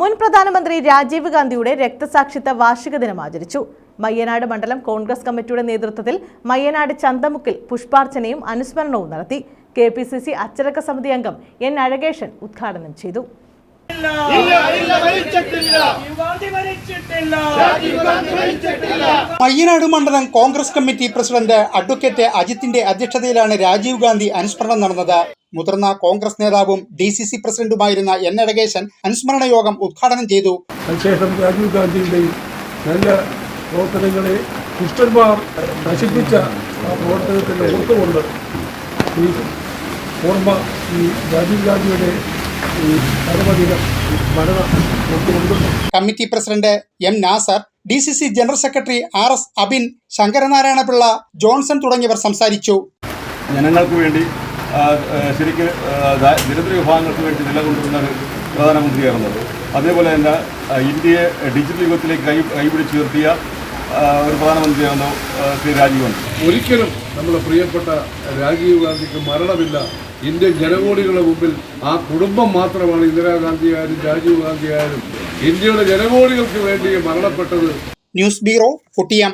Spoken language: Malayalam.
മുൻ പ്രധാനമന്ത്രി രാജീവ് ഗാന്ധിയുടെ രക്തസാക്ഷിത്വ വാർഷിക ദിനം ആചരിച്ചു. മയ്യനാട് മണ്ഡലം കോൺഗ്രസ് കമ്മിറ്റിയുടെ നേതൃത്വത്തിൽ മയ്യനാട് ചന്തമുക്കിൽ പുഷ്പാർച്ചനയും അനുസ്മരണവും നടത്തി. കെ പി സി സി അച്ചടക്ക സമിതി അംഗം എൻ അഴകേഷൻ ഉദ്ഘാടനം ചെയ്തു. പയ്യനാട് മണ്ഡലം കോൺഗ്രസ് കമ്മിറ്റി പ്രസിഡന്റ് അഡ്വക്കേറ്റ് അജിത്തിന്റെ അധ്യക്ഷതയിലാണ് രാജീവ് ഗാന്ധി അനുസ്മരണം നടന്നത്. മുതിർന്ന കോൺഗ്രസ് നേതാവും ഡി സി സി പ്രസിഡന്റുമായിരുന്ന എൻ അഴകേശൻ അനുസ്മരണ യോഗം ഉദ്ഘാടനം ചെയ്തു. അതിനുശേഷം രാജീവ് ഗാന്ധിയുടെയും നല്ല പ്രവർത്തനങ്ങളെ ദുഷ്ടന്മാർ നശിപ്പിച്ച ആ പ്രവർത്തനത്തിന്റെ ഓർത്തുകൊണ്ട് ഈ ഓർമ്മ ഈ രാജീവ് ഗാന്ധിയുടെ committee president M Nasar D C C general secretary R S Abin Sankaranarayana Pillai Johnson തുടങ്ങിയവർ സംസാരിച്ചു. ജനങ്ങൾക്ക് വേണ്ടി ശരിക്ക് ദരിദ്ര വിഭാഗങ്ങൾക്ക് വേണ്ടി നിലകൊണ്ടിരുന്ന ഒരു പ്രധാനമന്ത്രിയായിരുന്നത്. അതേപോലെ തന്നെ ഇന്ത്യയെ ഡിജിറ്റൽ യുഗത്തിലേക്ക് കൈ കൈപിടിച്ചുയർത്തിയ ഒരു പ്രധാനമന്ത്രിയായിരുന്നു ശ്രീ രാജീവ് ഗാന്ധി ഒരിക്കലും നമ്മുടെ പ്രിയപ്പെട്ട രാജീവ് ഗാന്ധിക്ക് മരണമില്ല. ഇന്ത്യൻ ജനകോടികളുടെ മുമ്പിൽ ആ കുടുംബം മാത്രമാണ് ഇന്ദിരാഗാന്ധി ആയാലും രാജീവ് ഗാന്ധി ആയാലും ഇന്ത്യയുടെ ജനകോടികൾക്ക് വേണ്ടി മരണപ്പെട്ടത്. News bureau Kuttiyam.